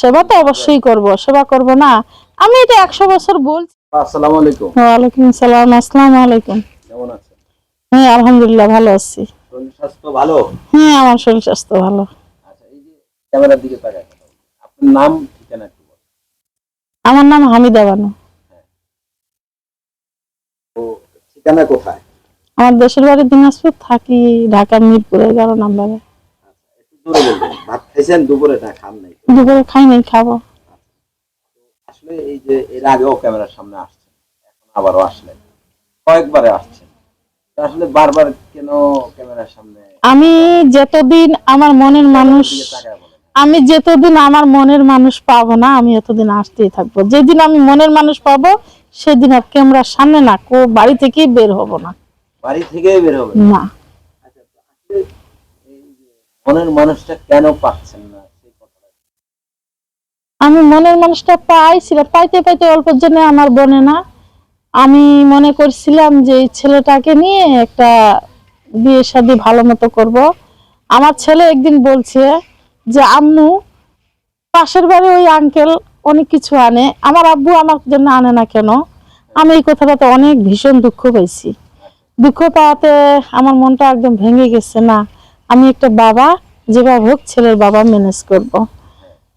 সেবা তো অবশ্যই করব সেবা করব না। আমি এটা একশো বছর বলছি। আসসালামু আলাইকুম। ওয়ালাইকুম সালাম আসসালামু আলাইকুম। কেমন আছেন? হ্যাঁ আলহামদুলিল্লাহ ভালো আছি। শরীর স্বাস্থ্য ভালো? হ্যাঁ আমার শরীর স্বাস্থ্য ভালো। আচ্ছা এই যে ক্যামেরার দিকে তাকায় আপনার নাম ঠিকানা আমার নাম হামিদা বানু। তো ঠিকানা কোথায়? আমার দেশের বাড়ি দিনাজপুর থাকি ঢাকা মিরপুর এগারো নম্বরে একটু জোরে বলবেন। ভাত খাইছেন দুপুরে না খান নাই। দুপুরে খাই নাই খাব। আসলে এই যে এর আগেও ক্যামেরার সামনে আসছেন এখন আবারও আসলেন। কয়েকবারে আসছেন। আসলে বারবার কেন ক্যামেরার সামনে আমি যতদিন আমার মনের মানুষ আমি যতদিন আমার মনের মানুষ পাবো না আমি এতদিন আসতেই থাকব। যেদিন আমি মনের মানুষ পাবো সেদিন আর ক্যামেরার সামনে না কো বাড়ি থেকেই বের হব না। বাড়ি থেকেই বের হবে না। আচ্ছা মনের মানুষটা কেন পাচ্ছেন না? আমি মনের মানুষটা পাইছিলাম পাইতে পাইতে অল্প জন্য আমার বনে না। আমি মনে করছিলাম যে ছেলেটাকে নিয়ে একটা বিয়ে শাদী ভালো মতো করব। আমার ছেলে একদিন বলছে যে, আম্মু, পাশের বাড়ি ওই আঙ্কেল অনেক কিছু আনে। আমার আব্বু আমার জন্য আনে না কেন? আমি এই কথাটাতে অনেক ভীষণ দুঃখ পাইছি। দুঃখ পাওয়াতে আমার মনটা একদম ভেঙে গেছে, না, আমি একটা বাবা যেভাবে হোক ছেলের বাবা ম্যানেজ করব।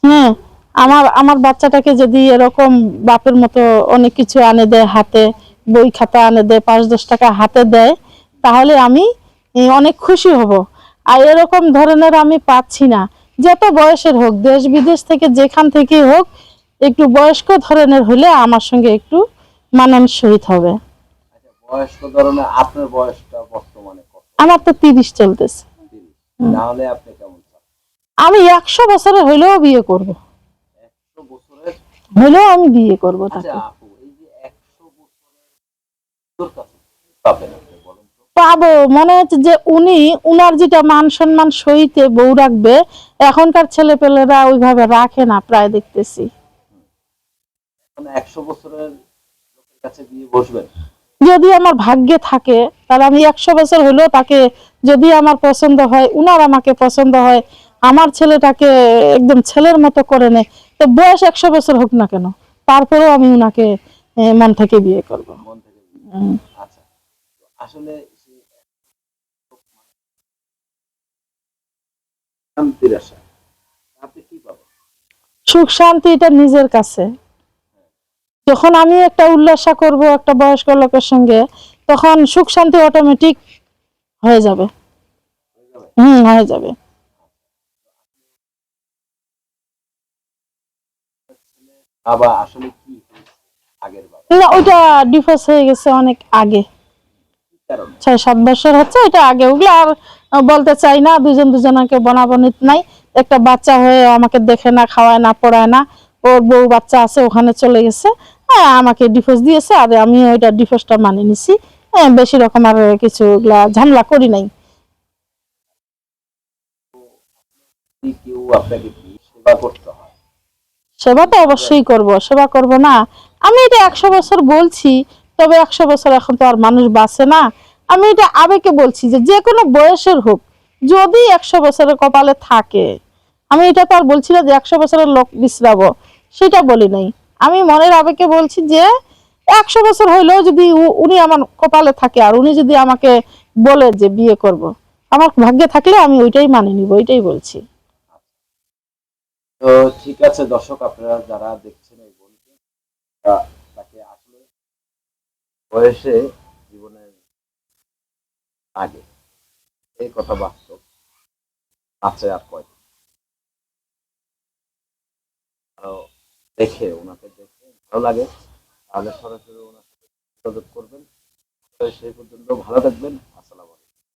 হ্যাঁ আমার আমার বাচ্চাটাকে যদি এরকম বাপের মতো অনেক কিছু আনে দেয় হাতে বই খাতা আনে দেয় পাঁচ দশ টাকা হাতে দেয় তাহলে আমি অনেক খুশি হব। আর এরকম ধরনের আমি পাচ্ছি না। যত বয়সের হোক দেশ বিদেশ থেকে যেখান থেকে হোক একটু বয়স্ক ধরনের হলে আমার সঙ্গে একটু মানানসহিত হবে। আচ্ছা বয়স্ক ধরনের আপনার বয়সটা বর্তমানে আমার তো তিরিশ চলতেছে। আপনি কেমন আমি একশো বছরে হইলেও বিয়ে করব। একশো বছরের? হইলেও আমি বিয়ে করব আচ্ছা তাকে। পাবো মনে হচ্ছে যে উনি উনার যেটা মান সম্মান সহিতে বউ রাখবে এখনকার ছেলে পেলেরা ওইভাবে রাখে না প্রায় দেখতেছি। একশো বছরের লোকের কাছে গিয়ে বসবেন? যদি আমার ভাগ্যে থাকে তাহলে আমি একশো বছর হলেও তাকে যদি আমার পছন্দ হয় উনার আমাকে পছন্দ হয় আমার ছেলেটাকে একদম ছেলের মতো করে নেয় তো বয়স একশো বছর হোক না কেন তারপরেও আমি উনাকে মন থেকে বিয়ে করব। আচ্ছা আসলে সুখ শান্তি এটা নিজের কাছে। যখন আমি একটা উল্লাসা করব একটা বয়স্ক লোকের সঙ্গে তখন সুখ শান্তি অটোমেটিক হয়ে যাবে। হুম হয়ে যাবে। না ওইটা ডিভোর্স হয়ে গেছে অনেক আগে। ছয় সাত বছর হচ্ছে এটা আগে। ওগুলো আর বলতে চাই না দুজন দুজনকে বনাবনিত নাই। একটা বাচ্চা হয়ে আমাকে দেখে না খাওয়ায় না পড়ায় না ওর বউ বাচ্চা আছে ওখানে চলে গেছে। আমাকে ডিভোর্স দিয়েছে আর আমি ওইটা ডিভোর্সটা মানে নিছি। হ্যাঁ বেশি রকম আর কিছু ঝামেলা করি নাই। সেবা তো অবশ্যই করব সেবা করব না। আমি এটা একশো বছর বলছি তবে একশো বছর এখন তো আর মানুষ বাঁচে না। আমি এটা আবেগে বলছি যে যে কোনো বয়সের হোক যদি একশো বছরের কপালে থাকে আমি এটা তো আর বলছি না যে একশো বছরের লোক বিশ্রাবো সেটা বলি নাই। আমি মনের আবেগে বলছি যে একশো বছর হইলেও যদি উনি আমার কপালে থাকে আর উনি যদি আমাকে বলে যে বিয়ে করব। আমার ভাগ্যে থাকলে আমি ওইটাই মানে নিব, ওইটাই বলছি তো ঠিক আছে, দর্শক, আপনারা যারা দেখছেন এই বোনকে তাকে আসলে বয়সে জীবনের আগে এই কথা বাস্তব আছে আর কয়দিন আরও দেখে, ওনাকে দেখে ভালো লাগে। তাহলে সরাসরি ওনার সাথে যোগাযোগ করবেন। সেই পর্যন্ত ভালো থাকবেন।